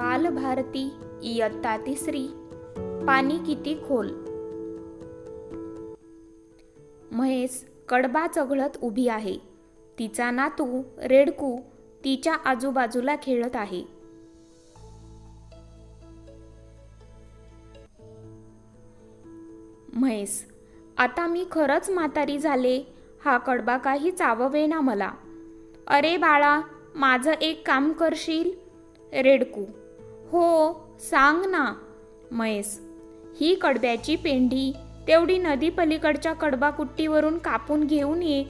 बालभारती इयत्ता तिसरी पाणी किती खोल? म्हैस कडबा चघळत उभी आहे. तिचा नातू रेडकू तिच्या आजूबाजूला खेळत आहे. म्हैस आता मी खरंच म्हातारी झाले हा कडबा काही चाववेना मला. अरे बाळा माझं एक काम करशील? रेडकू हो सांग ना. म्हैस ही कडब्याची पेंढी तेवढी नदी पलीकडच्या कडबा कुट्टीवरून कापून घेऊन ये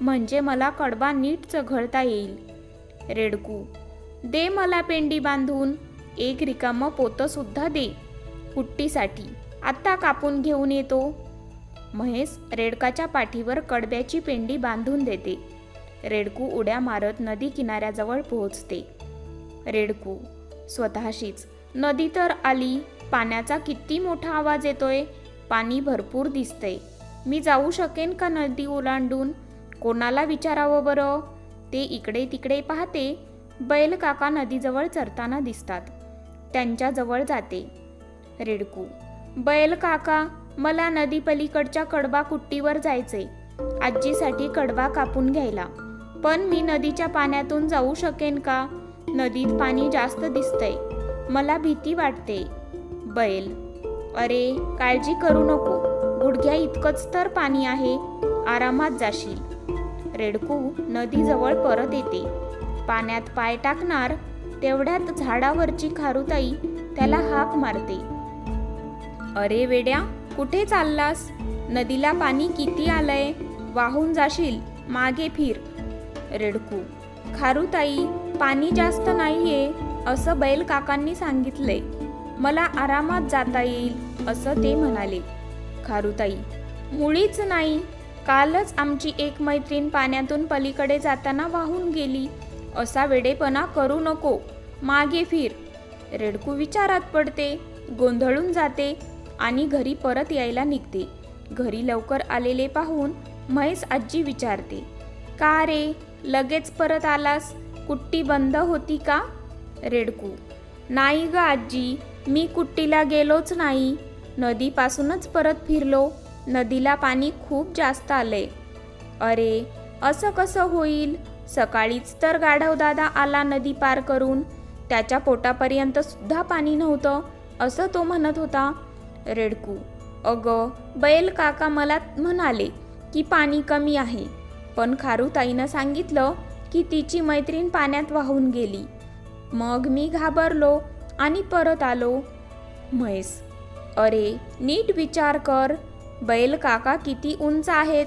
म्हणजे मला कडबा नीट चघळता येईल. रेडकू दे मला पेंडी बांधून एक रिकामं पोतं सुद्धा दे कुट्टीसाठी. आत्ता कापून घेऊन येतो. महेश रेडकाच्या पाठीवर कडब्याची पेंडी बांधून देते. रेडकू उड्या मारत नदी किनाऱ्याजवळ पोहोचते. रेडकू स्वतःशीच. नदी तर आली पाण्याचा किती मोठा आवाज येतोय? पाणी भरपूर दिसतंय. मी जाऊ शकेन का नदी ओलांडून? कोणाला विचारावं बरं? ते इकडे तिकडे पाहते. बैल काका नदीजवळ चरताना दिसतात. त्यांच्याजवळ जाते. रेडकू बैल काका मला नदी पलीकडच्या कडबा कुट्टीवर जायचे आजीसाठी कडबा कापून घ्यायला. पण मी नदीच्या पाण्यातून जाऊ शकेन का? नदीत पाणी जास्त दिसतंय. मला भीती वाटते. बैल. अरे काळजी करू नको. गुडघ्या इतकंच तर पाणी आहे. आरामात जाशील. रेडकू नदीजवळ परत येते. पाण्यात पाय टाकणार तेवढ्यात झाडावरची खारुताई त्याला हाक मारते. अरे वेड्या कुठे चाललास? नदीला पाणी किती आलंय? वाहून जाशील? मागे फिर. रेडकू. खारुताई पाणी जास्त नाहीये असं बैल काकांनी सांगितले मला आरामात जाता येईल असं ते म्हणाले. खारुताई मुळीच नाही. कालच आमची एक मैत्रीण पाण्यातून पलीकडे जाताना वाहून गेली. असा वेडेपणा करू नको. मागे फिर. रेडकू विचारात पडते गोंधळून जाते आणि घरी परत यायला निघते. घरी लवकर आलेले पाहून म्हैस आजी विचारते का रे? लगेच परत आलास? कुट्टी बंद होती का? रेडकू. नाही ग आजी मी कुट्टीला गेलोच नाही. नदीपासूनच परत फिरलो. नदीला पाणी खूप जास्त आले. अरे असं कसं होईल? सकाळीच तर गाढव दादा आला नदी पार करून. त्याच्या पोटापर्यंत सुद्धा पाणी नव्हतं असं तो म्हणत होता. रेडकू. अगं बैल काका मला म्हणाले की पाणी कमी आहे. पण खारुताईनं सांगितलं की तिची मैत्रीण पाण्यात वाहून गेली. मग मी घाबरलो आणि परत आलो. म्हैस अरे नीट विचार कर. बैल काका किती उंच आहेत?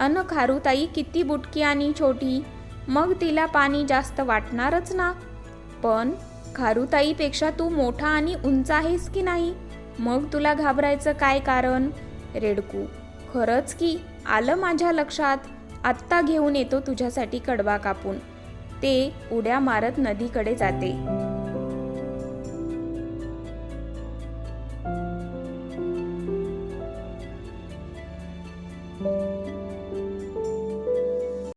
अन खारुताई किती बुटकी आणि छोटी? मग तिला पाणी जास्त वाटणारच ना? पण खारुताईपेक्षा तू मोठा आणि उंच आहेस की नाही? मग तुला घाबरायचं काय कारण? रेडकू खरंच की आलं माझ्या लक्षात? आत्ता घेऊन येतो तुझ्यासाठी कडवा कापून. ते उड्या मारत नदीकडे जाते.